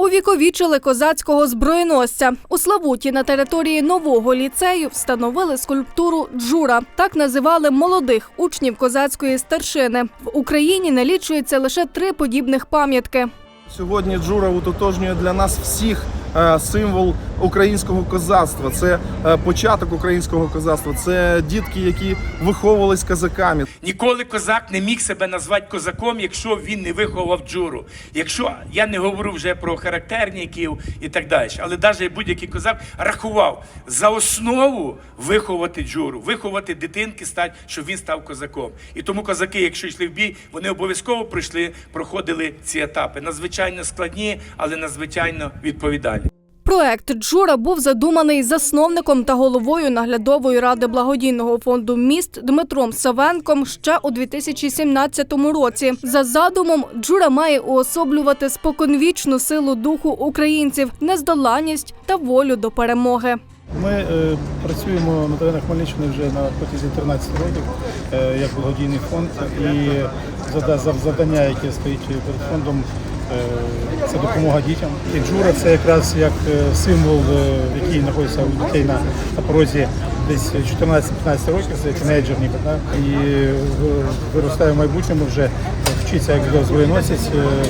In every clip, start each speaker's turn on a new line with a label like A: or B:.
A: Увіковічили козацького збройносця У Славуті на території нового ліцею встановили скульптуру Джура. Так називали молодих учнів козацької старшини. В Україні налічується лише три подібних пам'ятки.
B: Сьогодні Джура утотожнює для нас всіх символ українського козацтва. Це е, початок українського козацтва. Це дітки, які виховувались козаками.
C: Ніколи козак не міг себе назвати козаком, якщо він не виховав джуру. Якщо я не говорю вже про характерників і так далі, але навіть будь-який козак рахував за основу виховати джуру, виховати дитинки, стати, щоб він став козаком. І тому козаки, якщо йшли в бій, вони обов'язково пройшли, проходили ці етапи. Надзвичайно складні, але надзвичайно відповідальні.
A: Проект Джура був задуманий засновником та головою наглядової ради благодійного фонду міст Дмитром Савенком ще у 2017 році. За задумом, Джура має уособлювати споконвічну силу духу українців, нездоланність та волю до перемоги.
D: Ми е, працюємо на теренах Хмельниччини вже на протязі 13 років е, як благодійний фонд. І завдання, яке стоїть перед фондом, це допомога дітям. І джура це якраз як е, символ, е, який знаходиться у дітей на, на порозі десь 14-15 років, це тінейджерні, і виростає в майбутньому вже вчиться як зброєносець, е,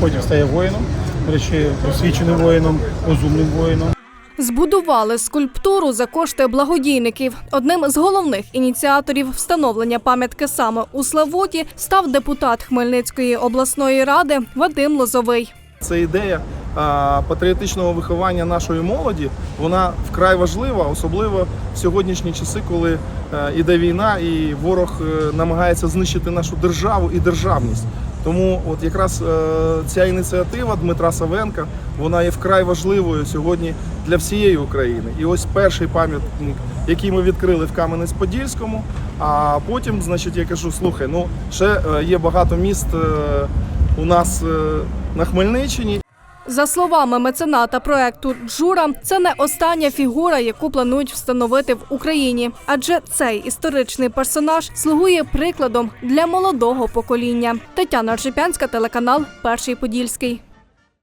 D: потім стає воїном, до речі, освіченим воїном, розумним воїном.
A: Збудували скульптуру за кошти благодійників. Одним з головних ініціаторів встановлення пам'ятки саме у Славуті став депутат Хмельницької обласної ради Вадим Лозовий.
B: Це ідея патріотичного виховання нашої молоді. Вона вкрай важлива, особливо в сьогоднішні часи, коли е, іде війна і ворог е, намагається знищити нашу державу і державність. Тому от якраз е, ця ініціатива Дмитра Савенка вона є вкрай важливою сьогодні для всієї України. І ось перший пам'ятник, який ми відкрили в Кам'янець-Подільському. А потім, значить, я кажу: слухай, ну ще е, є багато міст е, у нас на Хмельниччині.
A: За словами мецената проекту Джура, це не остання фігура, яку планують встановити в Україні, адже цей історичний персонаж слугує прикладом для молодого покоління. Тетяна Ржепянська, телеканал Перший Подільський.